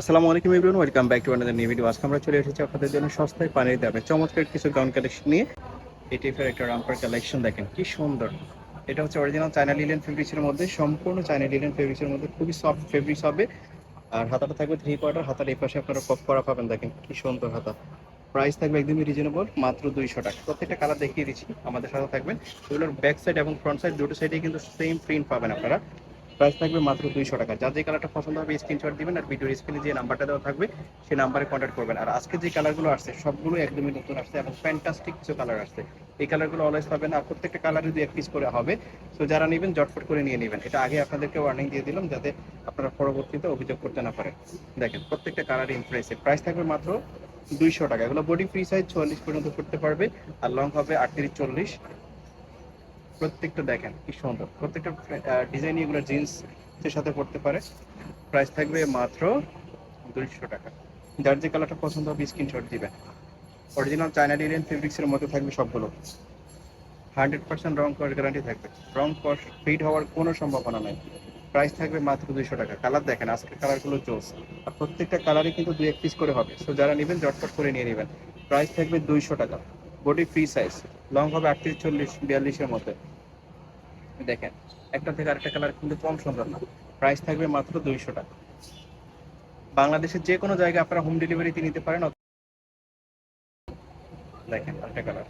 আসসালামু আলাইকুম everyone welcome back to another new video আজকে আমরা চলে এসেছি আপনাদের জন্য সস্তায় পানির দামে। চমৎকার কিছু গাউন কালেকশন নিয়ে এই টাইপের একটা রাম্পার কালেকশন দেখেন, কি সুন্দর। এটা হচ্ছে অরিজিনাল চায়না লিলেন ফেব্রিক্সের মধ্যে, সম্পূর্ণ চায়না লিলেন ফেব্রিক্সের মধ্যে খুবই সফট ফেব্রিক্স হবে। আর হাতাটা থাকবে থ্রি কোয়ার্টার হাতার এই পাশে আপনারা পপ করা পাবেন, দেখেন কি সুন্দর হাতা। প্রাইস থাকবে একদমই রিজনেবল মাত্র দুইশো টাকা। প্রত্যেকটা কালার দেখিয়ে দিচ্ছি, আমাদের সাথে থাকবেন। এগুলোর ব্যাক সাইড এবং ফ্রন্ট সাইড দুটো সাইডে কিন্তু সেম প্রিন্ট পাবেন আপনারা। প্রাইস থাকবে মাত্র দুইশো টাকা। যার যে কালারটা পছন্দ হবে স্ক্রিনশট দিবেন আর ভিডিওর স্ক্রিনে যে নাম্বারটা দেওয়া থাকবে সেই নাম্বারে কন্ট্যাক্ট করবেন। আর আজকে যে কালারগুলো আসছে সবগুলো একদমই নতুন আসছে এবং ফ্যান্টাস্টিক কিছু কালার আসছে। এই কালারগুলো অলওয়েজ পাবেন আর প্রত্যেকটা কালারে দুই এক পিস করে হবে। তো যারা নেবেন জটফট করে নিয়ে নেবেন। এটা আগে আপনাদেরকে ওয়ার্নিং দিয়ে দিলাম যাতে আপনারা পরবর্তীতে অভিযোগ করতে না পারেন। দেখেন, প্রত্যেকটা কালার ইমপ্রেসিভ প্রাইস থাকবে মাত্র দুইশো টাকা। এগুলো বডি ফ্রি সাইজ চুয়াল্লিশ পর্যন্ত করতে পারবে। আর লং হবে আটত্রিশ, চল্লিশ। প্রত্যেকটা দেখেন, কি সুন্দর। প্রত্যেকটা ডিজাইন এগুলো জিন্স এর সাথে পড়তে পারে। প্রাইস থাকবে মাত্র দুইশো টাকা। যার যে কালারটা পছন্দ হবে স্ক্রিনশট দিবেন। অরিজিনাল চায়না ডিজাইন ফেব্রিক্সের মধ্যে থাকবে সবগুলো। হান্ড্রেড পার্সেন্ট রং করার গ্যারান্টি থাকবে। রং কস ফিট হওয়ার কোনো সম্ভাবনা নাই। প্রাইস থাকবে মাত্র দুইশো টাকা। কালার দেখেন, আজকের কালারগুলো জোস। আর প্রত্যেকটা কালারই কিন্তু দুই এক পিস করে হবে। সো যারা নেবেন জটপট করে নিয়ে নেবেন। প্রাইস থাকবে দুইশো টাকা। বডি ফ্রি সাইজ লং হবে আটত্রিশ, চল্লিশ, বিয়াল্লিশের মধ্যে। দেখেন, একটা থেকে আরেকটা কালার কিন্তু কম সুন্দর না। প্রাইস থাকবে মাত্র দুইশো টাকা। বাংলাদেশের যে কোনো জায়গায় আপনারা হোম ডেলিভারিতে নিতে পারেন দেখেন আরেকটা কালার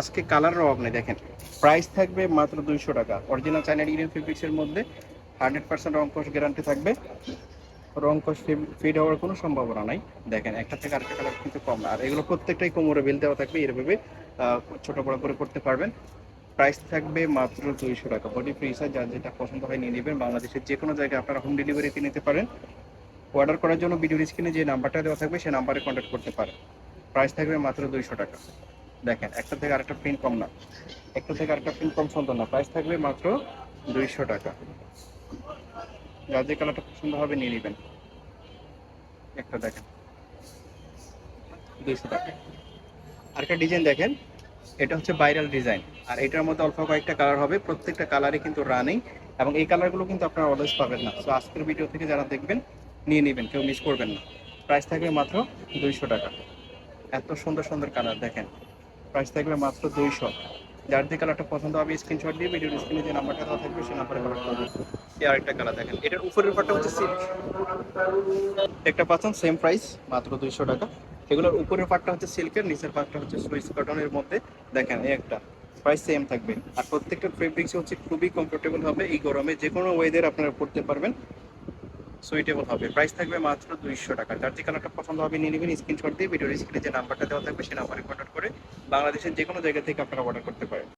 আজকে কালারের অভাব নেই, দেখেন। প্রাইস থাকবে মাত্র দুইশো টাকা। অরিজিনাল চাইনা ইন্ডিয়ান ফেব্রিক্সের মধ্যে হান্ড্রেড পার্সেন্ট রং গ্যারান্টি থাকবে। রং কস ফিড হওয়ার কোনো সম্ভাবনা নাই। দেখেন, একটা থেকে আরেকটা কালার কিন্তু কম। আর এগুলো প্রত্যেকটাই কোমরে বেল দেওয়া থাকবে, এরভাবে ছোট বড় করে করতে পারবেন। প্রাইস থাকবে মাত্র দুইশো টাকা। বডি ফ্রি সাইজ যার যেটা পছন্দ হয় নিয়ে নেবেন। বাংলাদেশের যে কোনো জায়গায় আপনারা হোম ডেলিভারিতে নিতে পারেন। অর্ডার করার জন্য ভিডিও স্ক্রিনে যে নাম্বারটা দেওয়া থাকবে সেই নাম্বারে কন্ট্যাক্ট করতে পারেন। প্রাইস থাকবে মাত্র দুইশো টাকা। দেখেন, একটা থেকে আরেকটা প্রিন্ট কম না। একটা থেকে আরেকটা প্রিন্ট কম সুন্দর না। প্রাইস থাকবে মাত্র দুইশো টাকা। যার যে কালারটা পছন্দ হবে নিয়ে নেবেন। একটা দেখেন। দুইশো টাকা। আরেকটা ডিজাইন দেখেন। এটা হচ্ছে ভাইরাল ডিজাইন। আর এটার মধ্যে অল্প কয়েকটা কালার হবে। প্রত্যেকটা কালারই কিন্তু রানিং। এবং এই কালারগুলো কিন্তু আপনারা অলওয়েজ পাবেন না। তো আজকের ভিডিও থেকে যারা দেখবেন, নিয়ে নেবেন। কেউ মিস করবেন না। প্রাইস থাকবে মাত্র দুইশো টাকা। এত সুন্দর সুন্দর কালার দেখেন। প্রাইস থাকবে মাত্র দুইশো। যার যে কালারটা পছন্দ হবে স্ক্রিনশট দিয়ে ভিডিও স্ক্রিনে যে নাম্বারটা দেওয়া থাকবে, সেই নাম্বারে কন্ট্যাক্ট করবেন এই আরেকটা কালার দেখেন। এটার উপরের পাটটা হচ্ছে সিল্ক একটা পাচ্ছেন সেম প্রাইস মাত্র দুইশো টাকা। এগুলোর উপরের পাটটা হচ্ছে সিল্কের নিচের পাটটা হচ্ছে সুইস কটনের মধ্যে। দেখেন, এই একটা প্রাইস সেম থাকবে। আর প্রত্যেকটা ফেব্রিক্স হচ্ছে খুবই কমফোর্টেবল হবে। এই গরমে যে কোনো ওয়েদার আপনারা পড়তে পারবেন। সুইটেবল হবে। প্রাইস থাকবে মাত্র দুইশো টাকা। যার যে কালারটা পছন্দ হবে নিয়ে নেবেন স্ক্রিনশট দিয়ে ভিডিওর স্ক্রিনে যে নাম্বারটা দেওয়া থাকবে সেই নাম্বারে কন্ট্যাক্ট করে বাংলাদেশের যে কোনো জায়গা থেকে আপনারা অর্ডার করতে পারেন।